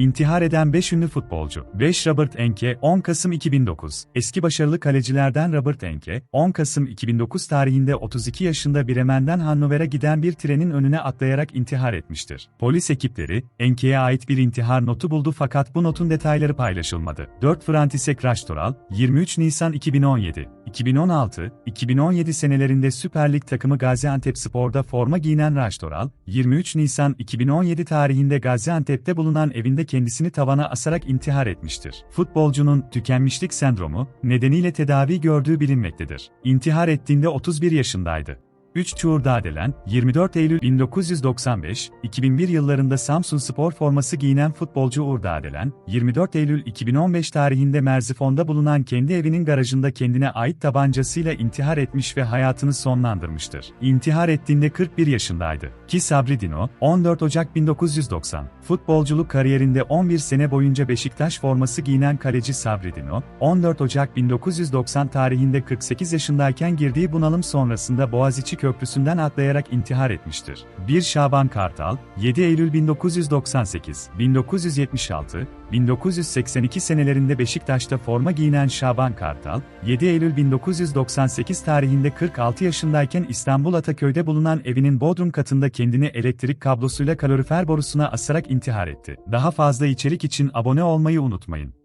İntihar eden 5 ünlü futbolcu. 5 Robert Enke, 10 Kasım 2009. Eski başarılı kalecilerden Robert Enke, 10 Kasım 2009 tarihinde 32 yaşında Bremen'den Hannover'a giden bir trenin önüne atlayarak intihar etmiştir. Polis ekipleri, Enke'ye ait bir intihar notu buldu fakat bu notun detayları paylaşılmadı. 4 Frantisek Raştoral, 23 Nisan 2017. 2016-2017 senelerinde Süper Lig takımı Gaziantep Spor'da forma giyinen Raştoral, 23 Nisan 2017 tarihinde Gaziantep'te bulunan evinde kendisini tavana asarak intihar etmiştir. Futbolcunun tükenmişlik sendromu nedeniyle tedavi gördüğü bilinmektedir. İntihar ettiğinde 31 yaşındaydı. 3 Çuğur Dağdelen, 24 Eylül 1995, 2001 yıllarında Samsun Spor forması giyinen futbolcu Uğur Dağdelen, 24 Eylül 2015 tarihinde Merzifon'da bulunan kendi evinin garajında kendine ait tabancasıyla intihar etmiş ve hayatını sonlandırmıştır. İntihar ettiğinde 41 yaşındaydı. Ki Sabri Dino, 14 Ocak 1990, futbolculuk kariyerinde 11 sene boyunca Beşiktaş forması giyinen kaleci Sabri Dino, 14 Ocak 1990 tarihinde 48 yaşındayken girdiği bunalım sonrasında Boğaziçi Köprüsü'nden atlayarak intihar etmiştir. 1 Şaban Kartal, 7 Eylül 1998, 1976, 1982 senelerinde Beşiktaş'ta forma giyinen Şaban Kartal, 7 Eylül 1998 tarihinde 46 yaşındayken İstanbul Ataköy'de bulunan evinin bodrum katında kendini elektrik kablosuyla kalorifer borusuna asarak intihar etti. Daha fazla içerik için abone olmayı unutmayın.